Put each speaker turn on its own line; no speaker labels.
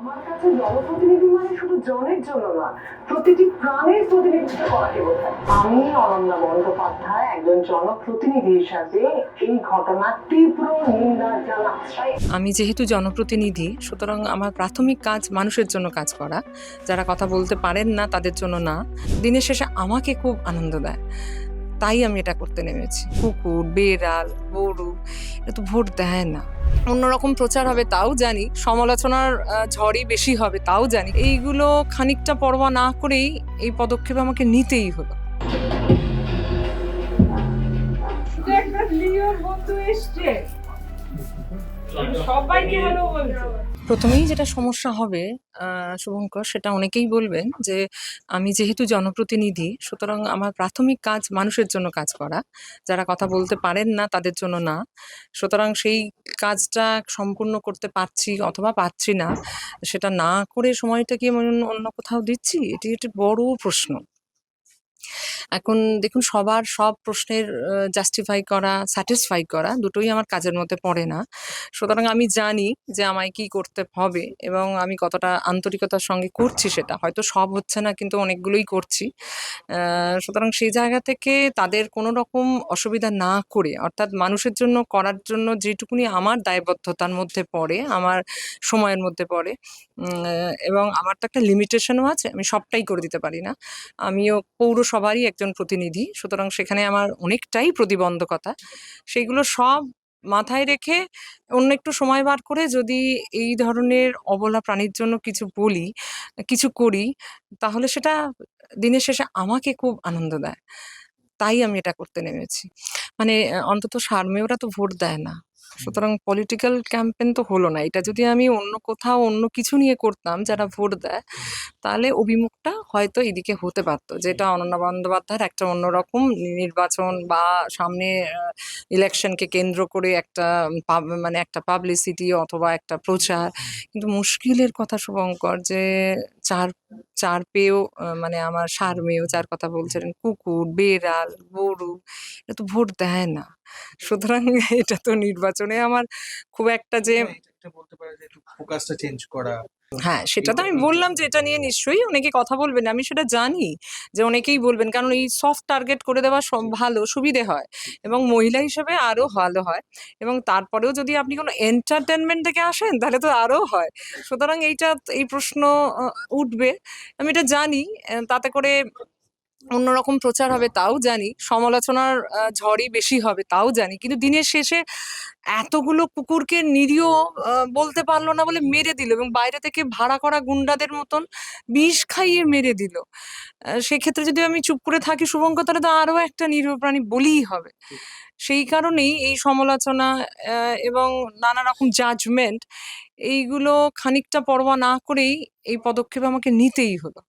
আমার কাছে জনপ্রতিনিধি মানে শুধু জনের জন্য না, প্রতিটি প্রাণের প্রতিনিধিত্ব করাকে বোঝায় আমি অনন্যা বন্দ্যোপাধ্যায়, একজন জনপ্রতিনিধি হিসাবে এই ঘটনার তীব্র নিন্দা জানাচ্ছি
আমি যেহেতু জনপ্রতিনিধি, সুতরাং আমার প্রাথমিক কাজ মানুষের জন্য কাজ করা। যারা কথা বলতে পারেন না, তাদের জন্য না। দিনের শেষে আমাকে খুব আনন্দ দেয়। তাই আমি এটা করতে নেমেছি। কুকুর, বেড়াল, গরু এটা তো ভোট দেয় না। অন্যরকম প্রচার হবে তাও জানি, সমালোচনার ঝড়ই বেশি হবে তাও জানি। এইগুলো খানিকটা পরোয়া না করেই এই পদক্ষেপ আমাকে নিতেই হলো।
বন্ধু এসছে। সবাইকে হ্যালো বলছে।
প্রথমেই যেটা সমস্যা হবে আহ, শুভঙ্কর সেটা অনেকেই বলবেন যে আমি যেহেতু জনপ্রতিনিধি সুতরাং আমার প্রাথমিক কাজ মানুষের জন্য কাজ করা। যারা কথা বলতে পারেন না তাদের জন্য না। সুতরাং সেই কাজটা সম্পূর্ণ করতে পারছি অথবা পারছি না সেটা না করে সময়টা কি অন্য কোথাও দিচ্ছি এটি একটি বড় প্রশ্ন। এখন দেখুন সবার সব প্রশ্নের জাস্টিফাই করা স্যাটিসফাই করা দুটোই আমার কাজের মধ্যে পড়ে না। সুতরাং আমি জানি যে আমায় কি করতে হবে এবং আমি কতটা আন্তরিকতার সঙ্গে করছি সেটা। হয়তো সব হচ্ছে না, কিন্তু অনেকগুলোই করছি। সুতরাং সেই জায়গা থেকে তাদের কোনো রকম অসুবিধা না করে, অর্থাৎ মানুষের জন্য করার জন্য যেটুকুনি আমার দায়বদ্ধতার মধ্যে পড়ে, আমার সময়ের মধ্যে পড়ে এবং আমার তো একটা লিমিটেশনও আছে, আমি সবটাই করে দিতে পারি না। আমিও পৌরসভারই একজন প্রতিনিধি, সুতরাং সেখানে আমার অনেকটাই প্রতিবন্ধকতা। সেইগুলো সব মাথায় রেখে অন্য একটু সময় বার করে যদি এই ধরনের অবলা প্রাণীর জন্য কিছু বলি, কিছু করি, তাহলে সেটা দিনের শেষে আমাকে খুব আনন্দ দেয়। তাই আমি এটা করতে নেমেছি। মানে অন্তত সারমেয়রা তো ভোট দেয় না। সুতরাং পলিটিক্যাল ক্যাম্পেন তো হলো না। এটা যদি আমি অন্য কোথাও অন্য কিছু নিয়ে করতাম যারা ভোট দেয় তাহলে অভিমুখটা হয়তো এদিকে হতে পারতো। যেটা অনন্যা বন্দ্যোপাধ্যায়ের একটা অন্যরকম নির্বাচন বা সামনে ইলেকশনকে কেন্দ্র করে একটা মানে একটা পাবলিসিটি অথবা একটা প্রচার। কিন্তু মুশকিলের কথা শুভঙ্কর যে চার চার পেয়েও মানে আমার সার মেয়েও চার কথা বলছিলেন, কুকুর, বেড়াল, গরু, এটা তো ভোট দেয় না। সুতরাং এটা তো নির্বাচনে আমার খুব একটা যে
এটা বলতে পারে যে একটু ফোকাসটা চেঞ্জ করা।
হ্যাঁ সেটা তো আমি বললাম যে এটা নিয়ে নিশ্চয়ই অনেকে কথা বলবেন আমি সেটা জানি যে অনেকেই বলবেন কারণ এই সফট টার্গেট করে দেওয়া ভালো সুবিধে হয় এবং মহিলা হিসেবে আরও ভালো হয় এবং তারপরেও যদি আপনি কোনো এন্টারটেনমেন্ট থেকে আসেন তাহলে তো আরও হয়। সুতরাং এইটা এই প্রশ্ন উঠবে। আমি এটা জানি তাতে করে অন্যরকম প্রচার হবে তাও জানি, সমালোচনার ঝড়ই বেশি হবে তাও জানি। কিন্তু দিনের শেষে এতগুলো কুকুরকে নিরীহ বলতে পারল না বলে মেরে দিল এবং বাইরে থেকে ভাড়া করা গুন্ডাদের মতন বিষ খাইয়ে মেরে দিল। সেক্ষেত্রে যদি আমি চুপ করে থাকি শুভঙ্কর, তাহলে তো আরও একটা নিরীহ প্রাণী বলিই হবে। সেই কারণেই এই সমালোচনা এবং নানা রকম জাজমেন্ট এইগুলো খানিকটা পরোয়া না করেই এই পদক্ষেপ আমাকে নিতেই হলো।